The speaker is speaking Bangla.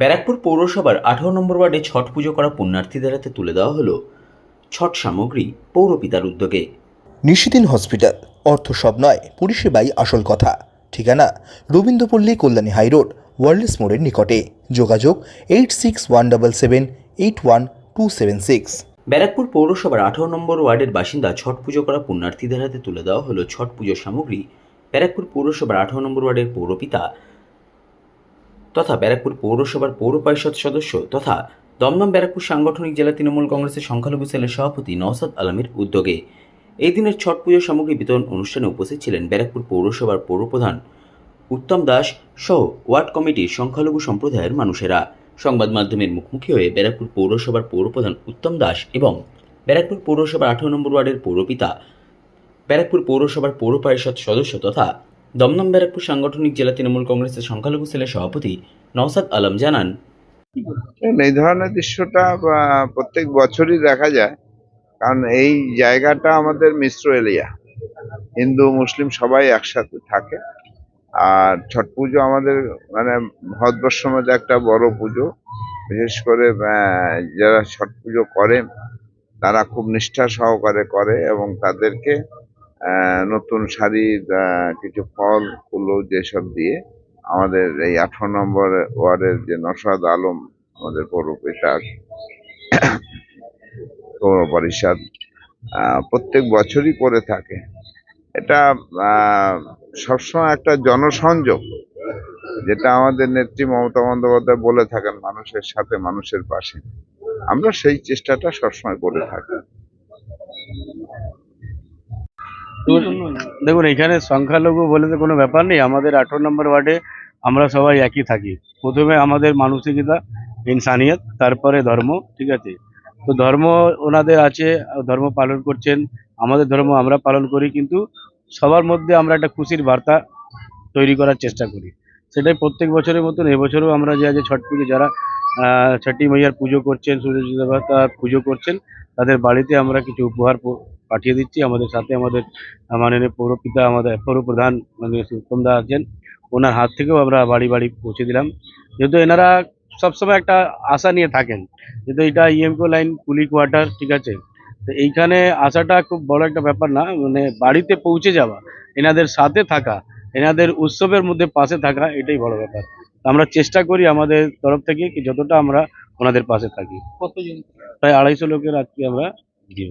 ব্যারাকপুর পৌরসভার আঠারো নম্বর ওয়ার্ডে ছট পুজো করা পুণ্যার্থীদের হাতে তুলে দেওয়া হলো ছট সামগ্রী পৌরপিতার উদ্যোগে। নিশিদিন হসপিটাল অর্থ সব নয় পরিষেবাই আসল কথা। ঠিকানা রবীন্দ্রপল্লী কল্যাণী হাইরোড ওয়ার্ল্ডস মোড়ের নিকটে। যোগাযোগ eight six one double seven eight one two seven six. Barrackpore পৌরসভার আঠারো নম্বর ওয়ার্ডের বাসিন্দা ছট পুজো করা পুণ্যার্থীদের হাতে তুলে দেওয়া হলো ছট পুজোর সামগ্রী। ব্যারাকপুর পৌরসভার আঠারো নম্বর ওয়ার্ডের পৌরপিতা তথা ব্যারাকপুর পৌরসভার পৌর পরিষদ সদস্য তথা দমদম ব্যারাকপুর সাংগঠনিক জেলা তৃণমূল কংগ্রেসের সংখ্যালঘু সেলের সভাপতি নওসাদ আলমের উদ্যোগে। এই দিনের ছট পুজো সামগ্রী বিতরণ অনুষ্ঠানে উপস্থিত ছিলেন ব্যারাকপুর পৌরসভার পৌরপ্রধান উত্তম দাস সহ ওয়ার্ড কমিটির সংখ্যালঘু সম্প্রদায়ের মানুষেরা। সংবাদ মাধ্যমের মুখোমুখি হয়ে ব্যারাকপুর পৌরসভার পৌরপ্রধান উত্তম দাস এবং ব্যারাকপুর পৌরসভার আঠারো নম্বর ওয়ার্ডের পৌরপিতা, ব্যারাকপুর পৌরসভার পৌর পরিষদ সদস্য তথা দমদম ব্যারাকপুর সাংগঠনিক জেলা তৃণমূল কংগ্রেসের সংখ্যালঘু সেলের সভাপতি নওসাদ আলম জানান এই ধরনের দৃশ্যটা প্রত্যেক বছরই দেখা যায়। কারণ এই জায়গাটা আমাদের মিশ্র এরিয়া। হিন্দু, মুসলিম সবাই একসাথে থাকে। আর ছট পুজো আমাদের মানে ভারতবর্ষের মধ্যে একটা বড় পুজো। বিশেষ করে যারা ছট পুজো করে তারা খুব নিষ্ঠা সহকারে করে এবং তাদেরকে নতুন শাড়ি আহ, কিছু ফল ফুলো যেসব দিয়ে আমাদের এই আঠারো নম্বর ওয়ার্ডের যে নসাদ আলম আমাদের পৌর পরিষদ আহ, প্রত্যেক বছরই করে থাকে। এটা সবসময় একটা জনসংযোগ যেটা আমাদের নেত্রী মমতা বন্দ্যোপাধ্যায় বলে থাকেন মানুষের সাথে মানুষের পাশে। আমরা সেই চেষ্টাটা সবসময় করে থাকি। দেখুন এখানে সংখ্যালঘু বলে তো কোনো ব্যাপার নেই। আমাদের আঠারো নম্বর ওয়ার্ডে আমরা সবাই একই থাকি। প্রথমে আমাদের মানসিকতা ইনসানিয়ত তারপরে ধর্ম ঠিক আছে? তো ধর্ম ওনাদের আছে ধর্ম পালন করছেন। আমাদের ধর্ম আমরা পালন করি কিন্তু সবার মধ্যে আমরা একটা খুশির বার্তা তৈরি করার চেষ্টা করি। সেটাই প্রত্যেক বছরের মতন এবছরও আমরা যে আজ ছট পুজো যারা ছটি মাইয়ার পুজো করছেন সূর্য দেবতার পুজো করছেন। তাদের বাড়িতে আমরা কিছু উপহার পাঠিয়ে দিচ্ছি। আমাদের সাথে আমাদের মাননীয় পৌরপিতা, আমাদের পৌরপ্রধান মাননীয় উত্তম দা আছেন। ওনার হাত থেকেও আমরা বাড়ি বাড়ি পৌঁছে দিলাম। যেহেতু এনারা সবসময় একটা আশা নিয়ে থাকেন, যেহেতু এটা ইএমকো লাইন কুলি কোয়ার্টার ঠিক আছে? তো এইখানে আসাটা খুব বড় একটা ব্যাপার না মানে বাড়িতে পৌঁছে যাওয়া, এনাদের সাথে থাকা, এনাদের উৎসবের মধ্যে পাশে থাকা, এটাই বড় ব্যাপার। আমরা চেষ্টা করি আমাদের তরফ থেকে কি যতটা আমরা ওনাদের পাশে থাকি। প্রায় আড়াইশো লোকের আজকে আমরা দিব